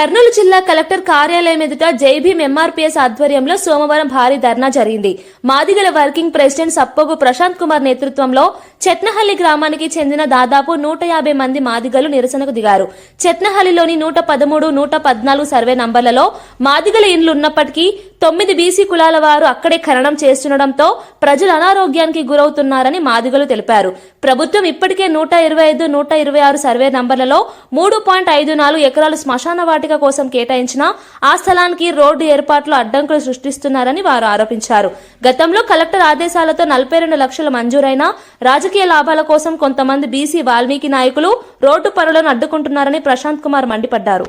కర్నూలు జిల్లా కలెక్టర్ కార్యాలయం ఎదుట జైభీం ఎంఆర్పీఎస్ ఆధ్వర్యంలో సోమవారం భారీ ధర్నా జరిగింది. మాదిగల వర్కింగ్ ప్రెసిడెంట్ సప్పోగు ప్రశాంత్ కుమార్ నేతృత్వంలో చెట్నహల్లి గ్రామానికి చెందిన దాదాపు నూట యాభై మంది మాదిగలు నిరసనకు దిగారు. చెట్నహల్లిలోని నూట పదమూడు నూట పద్నాలుగు సర్వే నంబర్లలో మాదిగల ఇండ్లు ఉన్నప్పటికీ తొమ్మిది బీసీ కులాల వారు అక్కడే ఖననం చేస్తుండటంతో ప్రజలు అనారోగ్యానికి గురవుతున్నారని మాదిగలు తెలిపారు. ప్రభుత్వం ఇప్పటికే నూట ఇరవై ఐదు నూట ఇరవై ఆరు సర్వే నంబర్లలో మూడు పాయింట్ ఐదు నాలుగు ఎకరాలు శ్మశాన వాటిక కోసం కేటాయించిన ఆ స్థలానికి రోడ్డు ఏర్పాట్లు అడ్డంకులు సృష్టిస్తున్నారని వారు ఆరోపించారు. గతంలో కలెక్టర్ ఆదేశాలతో నలభై రెండు లక్షల మంజూరైన రాజకీయ లాభాల కోసం కొంతమంది బీసీ వాల్మీకి నాయకులు రోడ్డు పనులను అడ్డుకుంటున్నారని ప్రశాంత్ కుమార్ మండిపడ్డారు.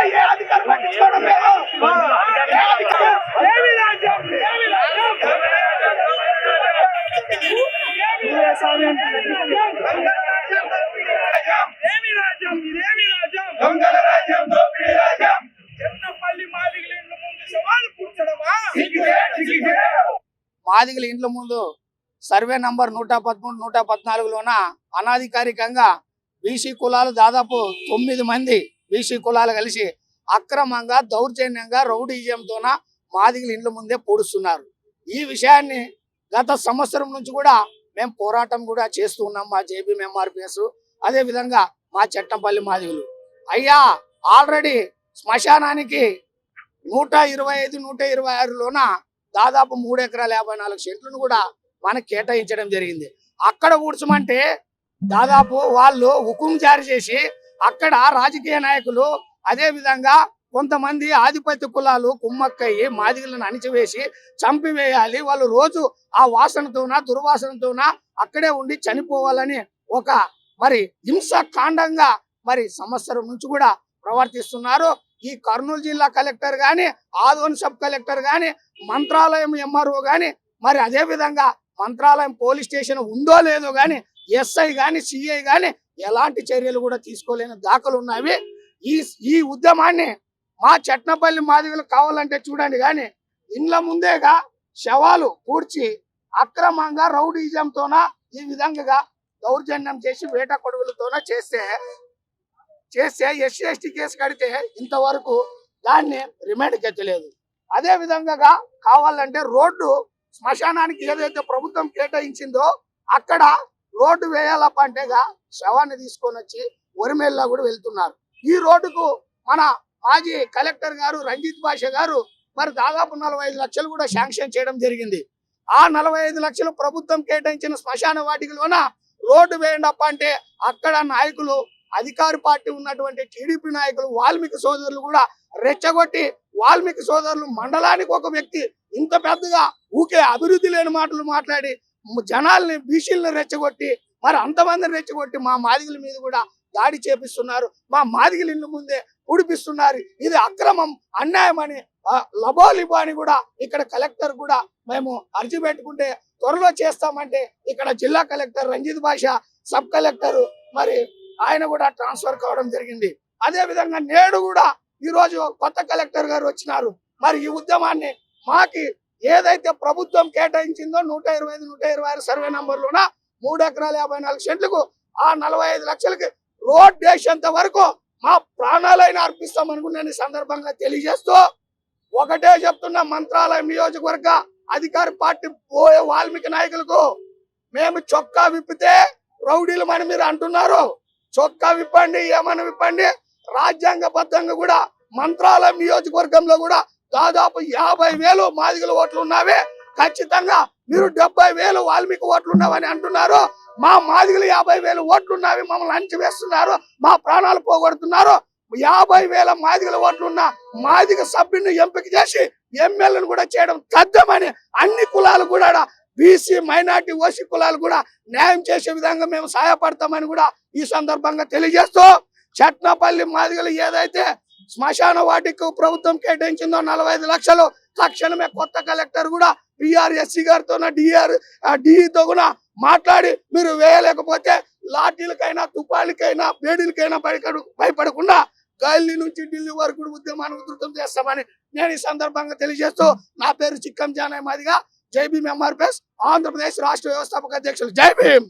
చనిపోతుంటే ఏ అధికారం పట్టించుకోవడం లేదు ఏమి రాజ్యం? ఏమి రాజ్యం? ఏమి రాజ్యం? రాజ్యం? దొంగల రాజ్యం, దోపిడీ రాజ్యం. మాదిగల ఇండ్ల ముందు సవాలు మాదిగల ఇండ్ల ముందు సర్వే నంబర్ నూట పదమూడు నూట పద్నాలుగులోన అనాధికారికంగా బీసీ కులాలు దాదాపు తొమ్మిది మంది బీసీ కులాలు కలిసి అక్రమంగా దౌర్జన్యంగా రౌడీజంతోన మాదిగులు ఇండ్ల ముందే పొడుస్తున్నారు. ఈ విషయాన్ని గత సంవత్సరం నుంచి కూడా మేము పోరాటం కూడా చేస్తూ ఉన్నాం మా జేబీ ఎంఆర్పిఎస్ అదే విధంగా మా చట్టంపల్లి మాదిగులు. అయ్యా ఆల్రెడీ శ్మశానానికి నూట ఇరవై ఐదు నూట ఇరవై ఆరులోన దాదాపు మూడు ఎకరాల యాభై నాలుగు సెంట్లను కూడా మనకు కేటాయించడం జరిగింది. అక్కడ ఊడ్చమంటే దాదాపు వాళ్ళు హుకుం జారీ చేసి అక్కడ రాజకీయ నాయకులు అదే విధంగా కొంతమంది ఆధిపత్య కులాలు కుమ్మక్కయ్యి మాదిగలను అణిచివేసి చంపివేయాలి. వాళ్ళు రోజు ఆ వాసనతోన దుర్వాసనతోన అక్కడే ఉండి చనిపోవాలని ఒక మరి హింస కాండంగా మరి సంవత్సరం నుంచి కూడా ప్రవర్తిస్తున్నారు. ఈ కర్నూలు జిల్లా కలెక్టర్ కానీ ఆదోని సబ్ కలెక్టర్ కానీ మంత్రాలయం ఎంఆర్ఓ కానీ మరి అదే విధంగా మంత్రాలయం పోలీస్ స్టేషన్ ఉందో లేదో కానీ ఎస్ఐ కానీ సిఐ కానీ ఎలాంటి చర్యలు కూడా తీసుకోలేని దాఖలు ఉన్నవి. ఈ ఈ ఉద్యమాన్ని మా చట్నపల్లి మాదిగలు కావాలంటే చూడండి గాని ఇండ్ల ముందేగా శవాలు పూడ్చి అక్రమంగా రౌడీజంతోన ఈ విధంగా దౌర్జన్యం చేసి వేట కొడుగులతోన చేస్తే చేస్తే ఎస్సీ ఎస్టీ కేసు కడితే ఇంతవరకు దాన్ని రిమాండ్కి ఎత్తలేదు. అదే విధంగా కావాలంటే రోడ్డు శ్మశానానికి ఏదైతే ప్రభుత్వం కేటాయించిందో అక్కడ రోడ్డు వేయాలప్ప అంటేగా శవాన్ని తీసుకొని వచ్చి ఒరిమేల్లా కూడా వెళ్తున్నారు. ఈ రోడ్డుకు మన మాజీ కలెక్టర్ గారు రంజిత్ భాష గారు మరి దాదాపు నలభై ఐదు లక్షలు కూడా శాంక్షన్ చేయడం జరిగింది. ఆ నలభై ఐదు లక్షలు ప్రభుత్వం కేటాయించిన శ్మశాన వాటికలోన రోడ్డు వేయండప్ప అంటే అక్కడ నాయకులు అధికార పార్టీ ఉన్నటువంటి టీడీపీ నాయకులు వాల్మీకి సోదరులు కూడా రెచ్చగొట్టి వాల్మీకి సోదరులు మండలానికి ఒక వ్యక్తి ఇంత పెద్దగా ఊకే అభివృద్ధి లేని మాటలు మాట్లాడి జనాల్ని బీసీలను రెచ్చగొట్టి మరి అంతమందిని రెచ్చగొట్టి మా మాదిగల మీద కూడా దాడి చేపిస్తున్నారు. మా మాదిగల ఇల్లు ముందే ఉడిపిస్తున్నారు ఇది అక్రమం అన్యాయం అని ఆ, లబోలిబో అని కూడా ఇక్కడ కలెక్టర్ కూడా మేము అర్జీ పెట్టుకుంటే త్వరలో చేస్తామంటే ఇక్కడ జిల్లా కలెక్టర్ రంజిత్ భాష సబ్ కలెక్టర్ మరి ఆయన కూడా ట్రాన్స్ఫర్ కావడం జరిగింది. అదే విధంగా నేడు కూడా ఈ రోజు కొత్త కలెక్టర్ గారు వచ్చినారు. మరి ఈ ఉద్యమాన్ని మాకి ఏదైతే ప్రభుత్వం కేటాయించిందో నూట ఇరవై ఐదు నూట ఇరవై ఆరు సర్వే నంబర్లున మూడు ఎకరాల యాభై నాలుగు సెంట్లకు ఆ నలభై ఐదు లక్షలకి రోడ్ వేసేంత వరకు మా ప్రాణాలైన అర్పిస్తాం అనుకున్న సందర్భంగా తెలియజేస్తూ ఒకటే చెప్తున్న మంత్రాలయం నియోజకవర్గ అధికార పార్టీ పోయే వాల్మీకి నాయకులకు మేము చొక్కా విప్పితే రౌడీలమని మీరు అంటున్నారు. చొక్కా విప్పండి ఏమని విప్పండి. రాజ్యాంగబద్ధంగా కూడా మంత్రాలయం నియోజకవర్గంలో కూడా దాదాపు యాభై వేలు మాదిగల ఓట్లు ఉన్నావే. ఖచ్చితంగా మీరు డెబ్బై వేలు వాల్మీకి ఓట్లు ఉన్నావని అంటున్నారు. మా మాదిగలు యాభై వేలు ఓట్లు ఉన్నవి మమ్మల్ని అంచి వేస్తున్నారు మా ప్రాణాలు పోగొడుతున్నారు. యాభై వేల మాదిగల ఓట్లు ఉన్న మాదిగ సభ్యుని ఎంపిక చేసి ఎమ్మెల్యేను కూడా చేయడం తద్దమని అన్ని కులాలు కూడా బీసీ మైనార్టీ ఓసీ కులాలు కూడా న్యాయం చేసే విధంగా మేము సహాయపడతామని కూడా ఈ సందర్భంగా తెలియజేస్తూ చట్నపల్లి మాదిగలు ఏదైతే శ్మశాన వాటికి ప్రభుత్వం కేటాయించిందో నలభై ఐదు లక్షలు. తక్షణమే కొత్త కలెక్టర్ కూడా పిఆర్ఎస్సి గారితో డిఆర్ డిఈతో కూడా మాట్లాడి మీరు వేయలేకపోతే లాఠీలకైనా తుపాలకైనా బేడీలకైనా భయపడు భయపడకుండా గల్లీ నుంచి ఢిల్లీ వరకు కూడా ఉద్యమాన్ని ఉధృతం చేస్తామని నేను ఈ సందర్భంగా తెలియజేస్తూ నా పేరు చిక్కం జానయ్య మాదిగా. జై భీమ్ ఎంఆర్పిఎస్ ఆంధ్రప్రదేశ్ రాష్ట్ర వ్యవస్థాపక అధ్యక్షులు. జై భీమ్!